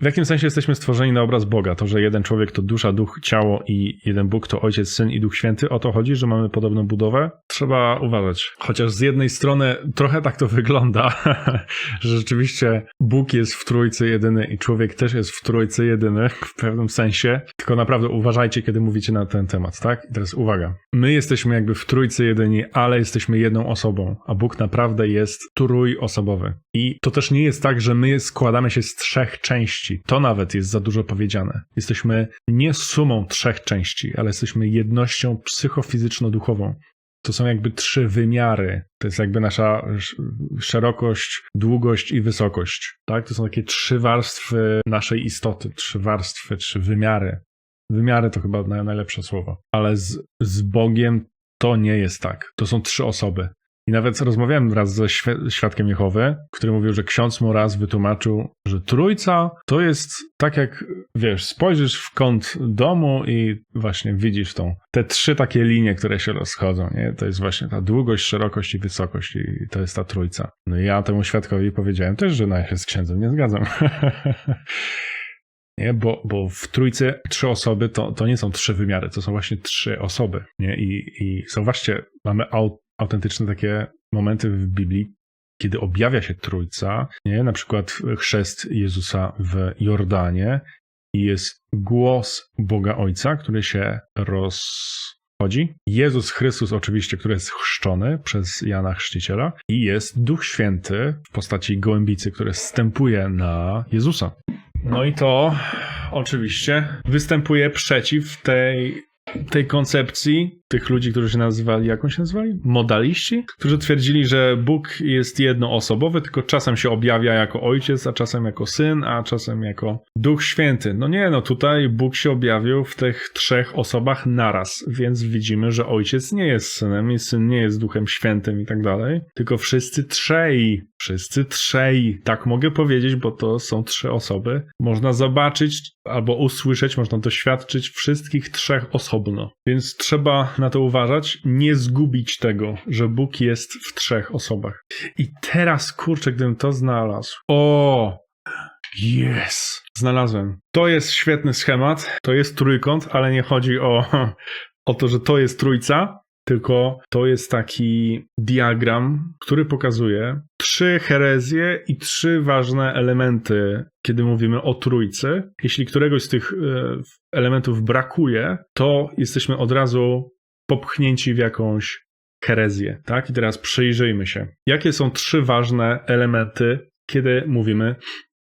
W jakim sensie jesteśmy stworzeni na obraz Boga? To, że jeden człowiek to dusza, duch, ciało i jeden Bóg to Ojciec, Syn i Duch Święty? O to chodzi, że mamy podobną budowę? Trzeba uważać. Chociaż z jednej strony trochę tak to wygląda, że rzeczywiście Bóg jest w Trójcy jedyny i człowiek też jest w Trójcy jedyny w pewnym sensie. Tylko naprawdę uważajcie, kiedy mówicie na ten temat, tak? I teraz uwaga. My jesteśmy jakby w Trójcy jedyni, ale jesteśmy jedną osobą, a Bóg naprawdę jest trójosobowy. I to też nie jest tak, że my składamy się z trzech części. To nawet jest za dużo powiedziane. Jesteśmy nie sumą trzech części, ale jesteśmy jednością psychofizyczno-duchową. To są jakby trzy wymiary. To jest jakby nasza sz- szerokość, długość i wysokość. Tak? To są takie trzy warstwy naszej istoty, trzy warstwy, trzy wymiary. Wymiary to chyba naj- najlepsze słowo. Ale z, z Bogiem to nie jest tak. To są trzy osoby. I nawet rozmawiałem wraz ze świ- świadkiem Jehowy, który mówił, że ksiądz mu raz wytłumaczył, że trójca to jest tak jak, wiesz, spojrzysz w kąt domu i właśnie widzisz tą, te trzy takie linie, które się rozchodzą, nie? To jest właśnie ta długość, szerokość i wysokość i to jest ta trójca. No i ja temu świadkowi powiedziałem też, że no ja się z księdzem nie zgadzam. Nie, bo, bo w trójce trzy osoby to, to nie są trzy wymiary, to są właśnie trzy osoby. Nie? I, i zauważcie, mamy au, autentyczne takie momenty w Biblii, kiedy objawia się trójca, nie? na przykład chrzest Jezusa w Jordanie i jest głos Boga Ojca, który się rozchodzi. Jezus Chrystus oczywiście, który jest chrzczony przez Jana Chrzciciela i jest Duch Święty w postaci gołębicy, który stępuje na Jezusa. No i to oczywiście występuje przeciw tej, tej koncepcji tych ludzi, którzy się nazywali, jak się nazywali? Modaliści, którzy twierdzili, że Bóg jest jednoosobowy, tylko czasem się objawia jako ojciec, a czasem jako syn, a czasem jako Duch Święty. No nie, no tutaj Bóg się objawił w tych trzech osobach naraz, więc widzimy, że ojciec nie jest synem i syn nie jest Duchem Świętym i tak dalej, tylko wszyscy trzej, wszyscy trzej, tak mogę powiedzieć, bo to są trzy osoby. Można zobaczyć albo usłyszeć, można doświadczyć wszystkich trzech osobno. Więc trzeba na to uważać, nie zgubić tego, że Bóg jest w trzech osobach. I teraz, kurczę, gdybym to znalazł. O! Yes! Znalazłem. To jest świetny schemat. To jest trójkąt, ale nie chodzi o, o to, że to jest trójca, tylko to jest taki diagram, który pokazuje trzy herezje i trzy ważne elementy, kiedy mówimy o trójcy. Jeśli któregoś z tych e, elementów brakuje, to jesteśmy od razu popchnięci w jakąś herezję, tak? I teraz przyjrzyjmy się. Jakie są trzy ważne elementy, kiedy mówimy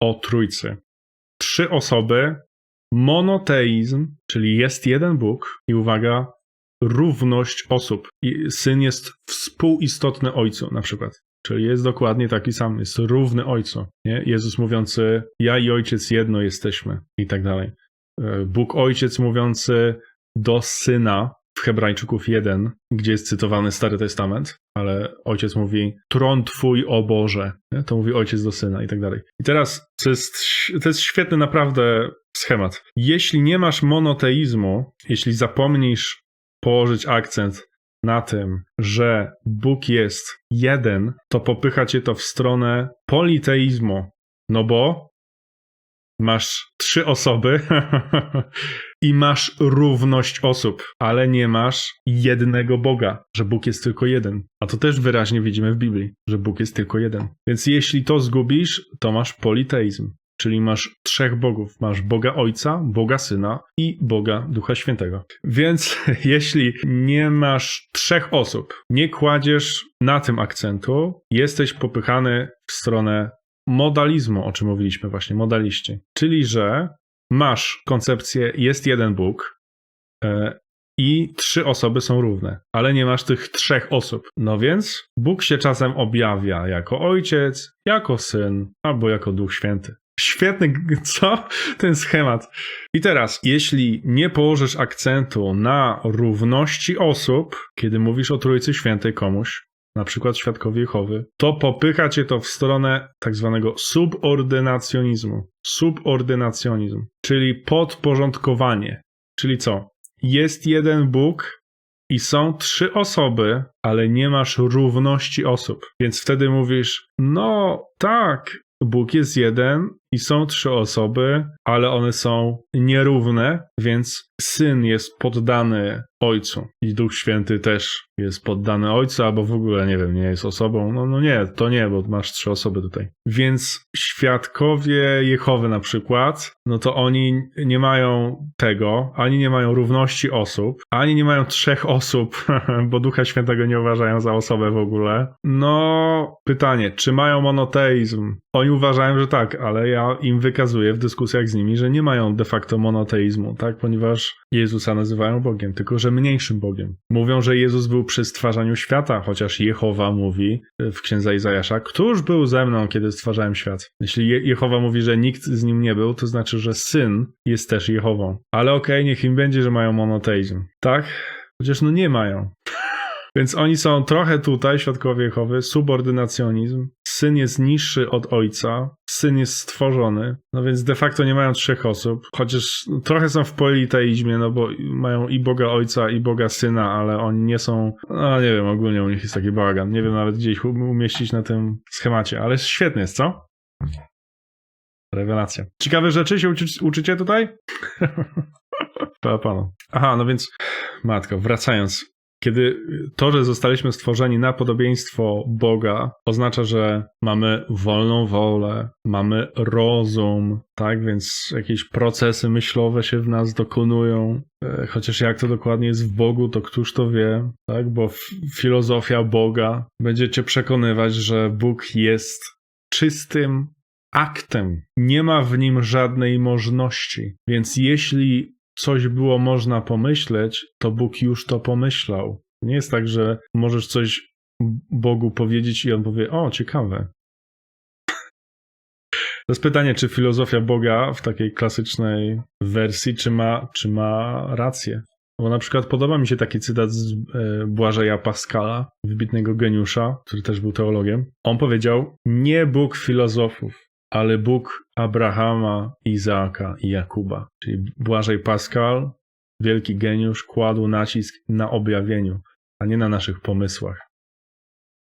o trójcy? Trzy osoby, monoteizm, czyli jest jeden Bóg i uwaga, równość osób. I syn jest współistotny ojcu, na przykład. Czyli jest dokładnie taki sam, jest równy ojcu. Nie? Jezus mówiący, ja i ojciec jedno jesteśmy i tak dalej. E, Bóg ojciec mówiący do syna w Hebrajczyków 1, gdzie jest cytowany Stary Testament, ale ojciec mówi tron twój o Boże. Nie? To mówi ojciec do syna i tak dalej. I teraz to jest, to jest świetny naprawdę schemat. Jeśli nie masz monoteizmu, jeśli zapomnisz położyć akcent na tym, że Bóg jest jeden, to popycha cię to w stronę politeizmu. No bo masz trzy osoby i masz równość osób, ale nie masz jednego Boga, że Bóg jest tylko jeden. A to też wyraźnie widzimy w Biblii, że Bóg jest tylko jeden. Więc jeśli to zgubisz, to masz politeizm. Czyli masz trzech bogów. Masz Boga Ojca, Boga Syna i Boga Ducha Świętego. Więc jeśli nie masz trzech osób, nie kładziesz na tym akcentu, jesteś popychany w stronę modalizmu, o czym mówiliśmy właśnie, modaliści. Czyli, że masz koncepcję jest jeden Bóg e, i trzy osoby są równe, ale nie masz tych trzech osób. No więc Bóg się czasem objawia jako ojciec, jako syn albo jako Duch Święty. Świetny, co? Ten schemat. I teraz, jeśli nie położysz akcentu na równości osób, kiedy mówisz o Trójcy Świętej komuś, na przykład świadkowi Jehowy, to popycha cię to w stronę tak zwanego subordynacjonizmu. Subordynacjonizm, czyli podporządkowanie. Czyli co? Jest jeden Bóg i są trzy osoby, ale nie masz równości osób. Więc wtedy mówisz, no tak, Bóg jest jeden i są trzy osoby, ale one są nierówne, więc syn jest poddany ojcu i Duch Święty też jest poddany ojcu, albo w ogóle, nie wiem, nie jest osobą. No, no nie, to nie, bo masz trzy osoby tutaj. Więc świadkowie Jehowy na przykład, no to oni nie mają tego, ani nie mają równości osób, ani nie mają trzech osób, bo Ducha Świętego nie uważają za osobę w ogóle. No, pytanie, czy mają monoteizm? Oni uważają, że tak, ale ja im wykazuję w dyskusjach z nimi, że nie mają de facto monoteizmu, tak? Ponieważ Jezusa nazywają Bogiem, tylko że mniejszym Bogiem. Mówią, że Jezus był przy stwarzaniu świata, chociaż Jehowa mówi w księdza Izajasza, któż był ze mną, kiedy stwarzałem świat? Jeśli Je- Jehowa mówi, że nikt z nim nie był, to znaczy, że syn jest też Jehową. Ale okej, niech im będzie, że mają monoteizm. Tak? Chociaż no nie mają. Więc oni są trochę tutaj, świadkowie Jehowy, subordynacjonizm. Syn jest niższy od ojca, syn jest stworzony, no więc de facto nie mają trzech osób, chociaż trochę są w politeizmie, no bo mają i Boga Ojca, i Boga Syna, ale oni nie są, no nie wiem, ogólnie u nich jest taki bałagan, nie wiem nawet gdzie ich um- umieścić na tym schemacie, ale świetnie jest, co? Rewelacja. Ciekawe rzeczy się uczy, uczycie tutaj? Pa, panu. Aha, no więc, matko, wracając. Kiedy to, że zostaliśmy stworzeni na podobieństwo Boga, oznacza, że mamy wolną wolę, mamy rozum, tak? Więc jakieś procesy myślowe się w nas dokonują. E, Chociaż jak to dokładnie jest w Bogu, to któż to wie, tak? Bo filozofia Boga będzie cię przekonywać, że Bóg jest czystym aktem. Nie ma w nim żadnej możności. Więc jeśli coś było można pomyśleć, to Bóg już to pomyślał. Nie jest tak, że możesz coś Bogu powiedzieć i on powie: O, ciekawe. To jest pytanie, czy filozofia Boga w takiej klasycznej wersji, czy ma, czy ma rację. Bo na przykład podoba mi się taki cytat z e, Błażeja Pascala, wybitnego geniusza, który też był teologiem. On powiedział: Nie Bóg filozofów, ale Bóg Abrahama, Izaaka i Jakuba. Czyli Błażej Pascal, wielki geniusz, kładł nacisk na objawieniu, a nie na naszych pomysłach.